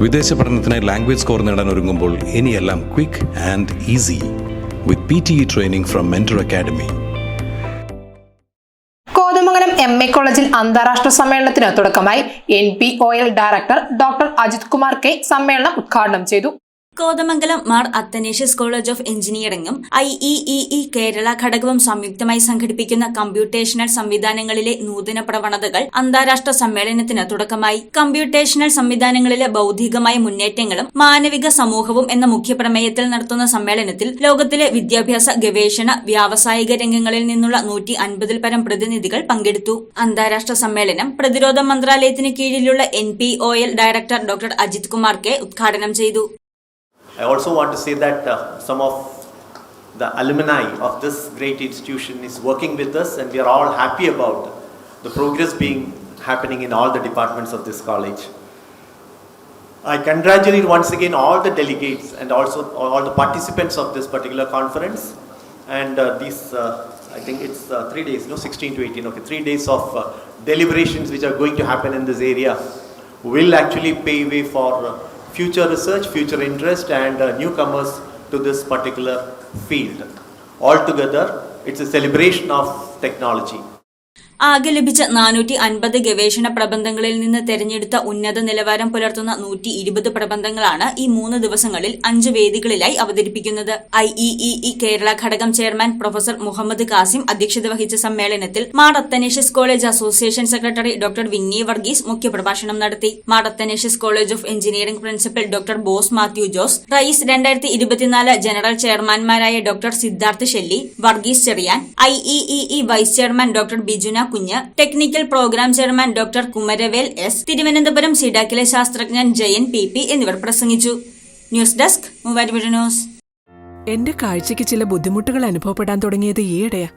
വിദേശ പഠനത്തിനായി language score നേടാൻ ഒരുങ്ങുമ്പോൾ ഇനിയെല്ലാം quick and easy with P T training from mentor academy Kothamangalam M A കോളേജിൽ അന്താരാഷ്ട്ര സമ്മേളനത്തിന് തുടക്കമായി N P O L director doctor Ajith Kumar K സമ്മേളനം ഉദ്ഘാടനം ചെയ്തു. കോതമംഗലം മാർ അത്തനേഷ്യസ് കോളേജ് ഓഫ് എഞ്ചിനീയറിംഗും ഐ ഇ ഇ കേരള ഘടകവും സംയുക്തമായി സംഘടിപ്പിക്കുന്ന കമ്പ്യൂട്ടേഷണൽ സംവിധാനങ്ങളിലെ നൂതന പ്രവണതകൾ അന്താരാഷ്ട്ര സമ്മേളനത്തിന് തുടക്കമായി. കമ്പ്യൂട്ടേഷണൽ സംവിധാനങ്ങളിലെ ബൌദ്ധികമായ മുന്നേറ്റങ്ങളും മാനവിക സമൂഹവും എന്ന മുഖ്യപ്രമേയത്തിൽ നടത്തുന്ന സമ്മേളനത്തിൽ ലോകത്തിലെ വിദ്യാഭ്യാസ ഗവേഷണ വ്യാവസായിക രംഗങ്ങളിൽ നിന്നുള്ള നൂറ്റി അൻപതിൽ പരം പ്രതിനിധികൾ പങ്കെടുത്തു. അന്താരാഷ്ട്ര സമ്മേളനം പ്രതിരോധ മന്ത്രാലയത്തിന് കീഴിലുള്ള N director doctor Ajith Kumar K ഉദ്ഘാടനം ചെയ്തു. I also want to say that uh, some of the alumni of this great institution is working with us and we are all happy about the progress being happening in all the departments of this college. I congratulate once again all the delegates and also all the participants of this particular conference and uh, these uh, I think it's uh, three days, no, 16 to 18, okay, three days of uh, deliberations which are going to happen in this area will actually pave way for uh, future research, future interest, and uh, newcomers to this particular field. Altogether, it's a celebration of technology. ആകെ ലഭിച്ച നാനൂറ്റി അൻപത് ഗവേഷണ പ്രബന്ധങ്ങളിൽ നിന്ന് തെരഞ്ഞെടുത്ത ഉന്നത നിലവാരം പുലർത്തുന്ന നൂറ്റി ഇരുപത് പ്രബന്ധങ്ങളാണ് ഈ മൂന്ന് ദിവസങ്ങളിൽ അഞ്ച് വേദികളിലായി അവതരിപ്പിക്കുന്നത്. ഐ ഇ ഇ കേരള ഘടകം ചെയർമാൻ പ്രൊഫസർ മുഹമ്മദ് കാസിം അധ്യക്ഷത വഹിച്ച സമ്മേളനത്തിൽ Mar Athanasius college association secretary doctor Winnie Varghese മുഖ്യപ്രഭാഷണം നടത്തി. Mar Athanasius college of engineering principal doctor Bose Mathew Jose rice രണ്ടായിരത്തി ഇരുപത്തിനാല് general ചെയർമാൻമാരായ doctor Siddharth Shelly Varghese Cherian I E E vice chairman doctor Bijuna Kunju technical program chairman doctor Kumaravel S Thiruvananthapuram സിഡാക്കിലെ ശാസ്ത്രജ്ഞൻ Jayan P P എന്നിവർ പ്രസംഗിച്ചു. News desk Muvattupuzha news. എന്റെ കാഴ്ചയ്ക്ക് ചില ബുദ്ധിമുട്ടുകൾ അനുഭവപ്പെടാൻ തുടങ്ങിയത് ഈയിടെയാ.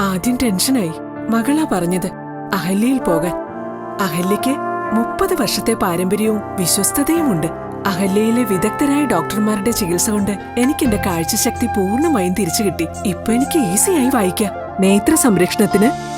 ആദ്യം ടെൻഷനായി. മകളാ പറഞ്ഞത് അഹല്യയിൽ പോകാൻ. അഹല്യയ്ക്ക് മുപ്പത് വർഷത്തെ പാരമ്പര്യവും വിശ്വസ്തതയുമുണ്ട്. അഹല്യയിലെ വിദഗ്ധരായ ഡോക്ടർമാരുടെ ചികിത്സ കൊണ്ട് എനിക്ക് എന്റെ കാഴ്ചശക്തി പൂർണമായും തിരിച്ചു കിട്ടി ഇപ്പൊ എനിക്ക് ഈസിയായി വായിക്കാം. നേത്ര സംരക്ഷണത്തിന്